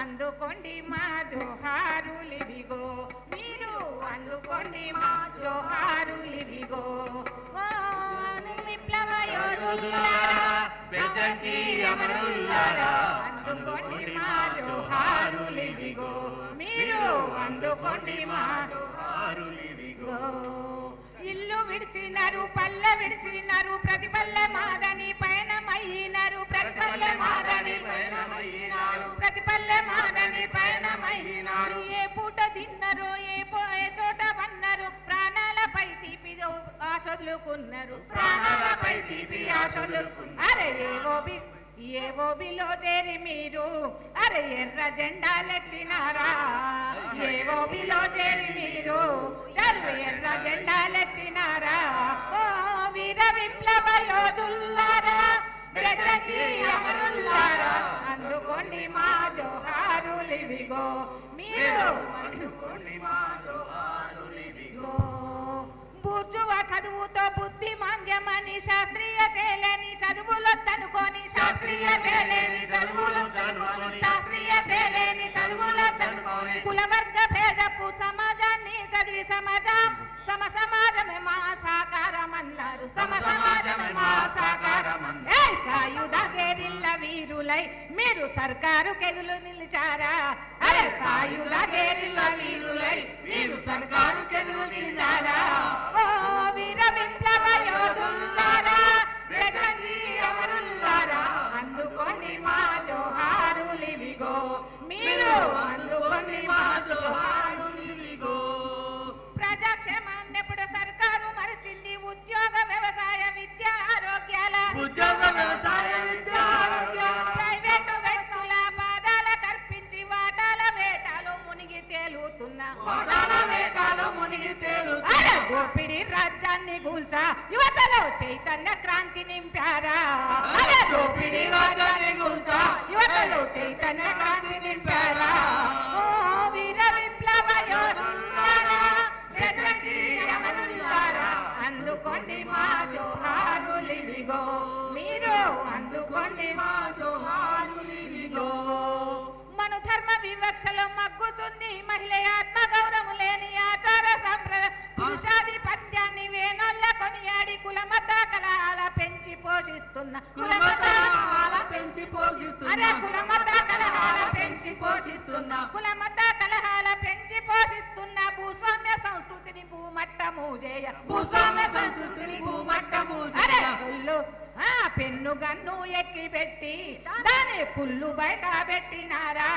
అందుకోండి మా జోహారులివిగో మీరు అందుకోండి మా జోహారులివిగో విప్లవ యోధులారా అమరులారా అందుకోండి మా జోహారులివిగో మీరు అందుకోండి మా ఆరులివిగో ఇల్లు విడిచినారు పల్లె విడిచినారు ప్రతి పల్లె మాదని పయనమయ్యినారు ప్రతి పల్లె మాదని ప్రతి పల్లె మాదని పయనమయ్యినారు ఏ పూట తిన్నారు ఏ పోయే చోట వన్నారు ప్రాణాలపై తీపి ఆశొదులుకున్నారు ప్రాణాలపై తీపి ఆశొదులుకున్నారు అరే ఏవో బి ఏవో బిలో చేరి మీరు? అరే ఎర్ర జెండాలెత్తినారా? ఏవో బిలో చేరి మీరు? చల్లు ఎర్ర జెండాలెత్తినారా? ఓ వీర విప్లవ యోధుల్లారా! గజకి అమరుల్లారా అందుకోండి మా జోహారులివిగో మీరు అందుకోండి మా జోహారులివిగో బూర్జువా చదువుతో బుద్ధి మాంద్యమని శాస్త్రీయ తేలేని చదువులొద్దనుకోని శాస్త్రీయ తేలేని చదువులొద్దనుకోని శాస్త్రీయ తేలేని చదువులొద్దనుకోని కులవర్గ భేదపు సమాజాన్ని చదివి సమాజం సమ సమాజమే మా సాకారం అన్నారు సమ వీరులై మీరు సర్కారు కెదులు నిలిచారా? అరే సాయుధ వీరులై మీరు సర్కారు కెదులు నిలిచారా? తేలుతున్న దోపిడి రాజ్యాన్ని కూల్చా యువతలో చైతన్య క్రాంతి నింపారా? దోపిడి రాజ్యాన్ని కూల్చా యువతలో చైతన్య క్రాంతి నింపారా? ఓ వీర విప్లవ అందుకోండి మా జోహారులివిగో మీరు అందుకోండి మా జోహారులివిగో పెంచి పోషిస్తున్న. కులమత కలహాల పెంచి పోషిస్తున్న. కులమత కలహాల పెంచి పోషిస్తున్న. భూస్వామ్య సంస్కృతిని భూమట్టము చేయ. భూస్వామ్య సంస్కృతిని భూమట్టము కుళ్ళు ఆ పెన్ను గన్ను ఎక్కి పెట్టి దాని కుళ్ళు బయట పెట్టినారా?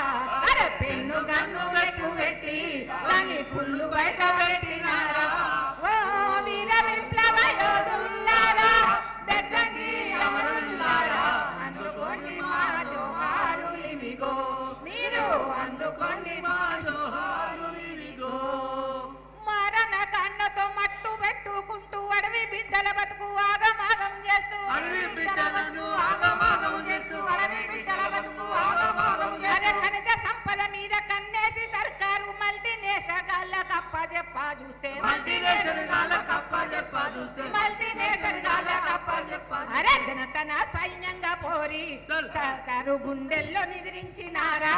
అరే పెన్ను గన్ను ఎక్కు పెట్టి దాని కుళ్ళు బయట పెట్టినారా? ఓ వీర విప్లవ చెప్ప చూస్తే. మల్టీనేషనల్ గాళ్ళ కప్ప చెప్ప చూస్తే. మల్టీ నేషన్ గాళ్ళ కప్ప చెప్ప అరే! జనతన సైన్యంగా పోరి సర్కారు గుండెల్లో నిద్రించినారా?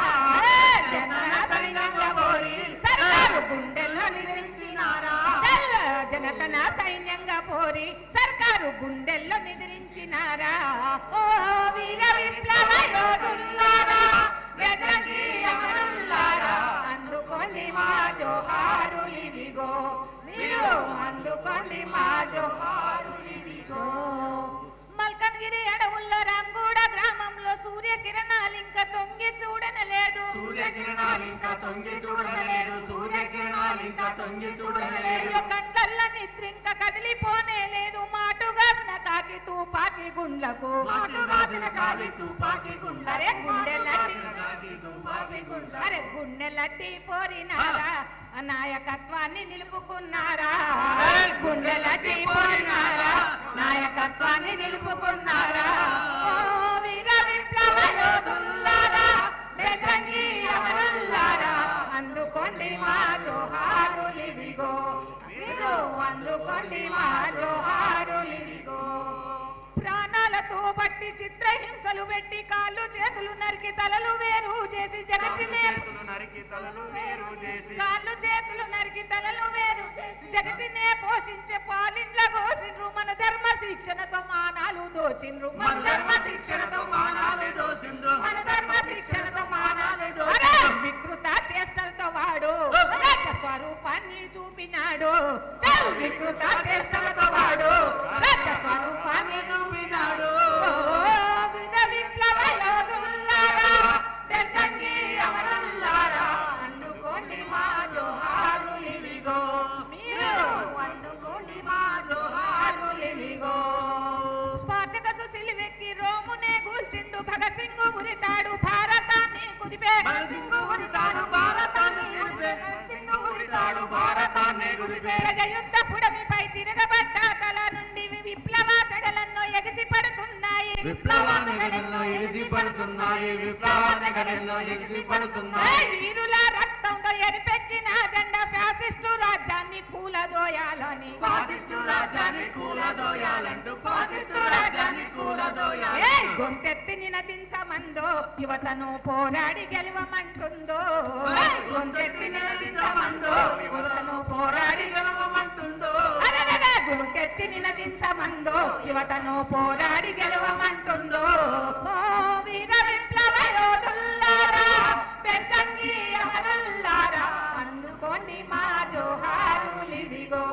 జనతన సైన్యంగా పోరి సర్కారు గుండెల్లో నిద్రించినారా? చల్ల! జనతన సైన్యంగా పోరి సర్కారు గుండెల్లో నిద్రించినారా? ఓ వీర విప్లవ యోధుల్లారా! సూర్యకిరణాలు ఇంకా తొంగి చూడలేదు ఇంకా తొంగి చూడలేదు కదిలిపోనే లేదు మాటుగాసిన కాకి తూపాకి గుండ్లకు. మాటు కాలి తుపాకీ గుండ్ల అరే గుండెలట్టి కాకి తుపాకీ గుండ్ల అరే గుండెలట్టి పోరినారా నాయకత్వాన్ని నిలుపుకున్నారా? గుండెలట్టి పోరినారా? అందుకోండి మా జోహారులివిగో ప్రాణాలతో బట్టి చిత్రహింసలు పెట్టి కాళ్ళు చేతులు నరికి తలలు వేరు చేసి జగతినే కాళ్ళు చేతులు నరికి తలలు వేరు జగతినే పోషించే పాలిండ్ల కోసిండ్రు. మన ధర్మ శిక్షణతో మానాలు దోచిండ్రు. మన ధర్మ శిక్షణతో మానాలు దోసిండ్రు మన ధర్మ శిక్షణతో మానాలు దోచిండ్రు వికృత చేష్టలతో వాడు రాజ స్వరూపాన్ని చూపినాడు వికృత చేష్టలతో వాడు. రాజ స్వరూపాన్ని చూపినాడు. కుదిపే. ప్రజయుద్ధ పుడమిపై తిరగబడ్డ తల నుండి వి- విప్లవ సెగలన్నో ఎగిసి పడుతున్నాయి విప్లవాసగడల్లో ఎగిసి పడుతున్నాయి విప్లవాసగడల్లో ఎగిసి పడుతున్నాయి వీరుల రక్తంతో ఎరిపెక్కిన జెండా ఫ్యాసిస్టు రాజ్యాన్ని కూలదోయాలని. ఫాసిస్టు రాజ్యాన్ని కూలదోయాలంటూ ఫాసిస్టు రాజ్యాన్ని కూలదోయాలి. గొంతెత్తి నినదించమందో యువతను పోరాడి గెలవమంటుందో? ఏయ్! గొంతెత్తి నినదించమందో యువతను పోరాడి గెలవమంటుందో? అరెరెరె, గొంతెత్తి నినదించమందో యువతను పోరాడి గెలవమంటుందో? ఓ వీర విప్లవ యోధుల్లారా పెంచంగి అమరుల్లారా అందుకోండి మా జోహారులివిగో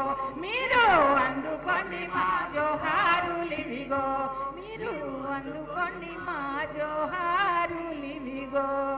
మీరు అందుకోండి మా జోహారులివిగో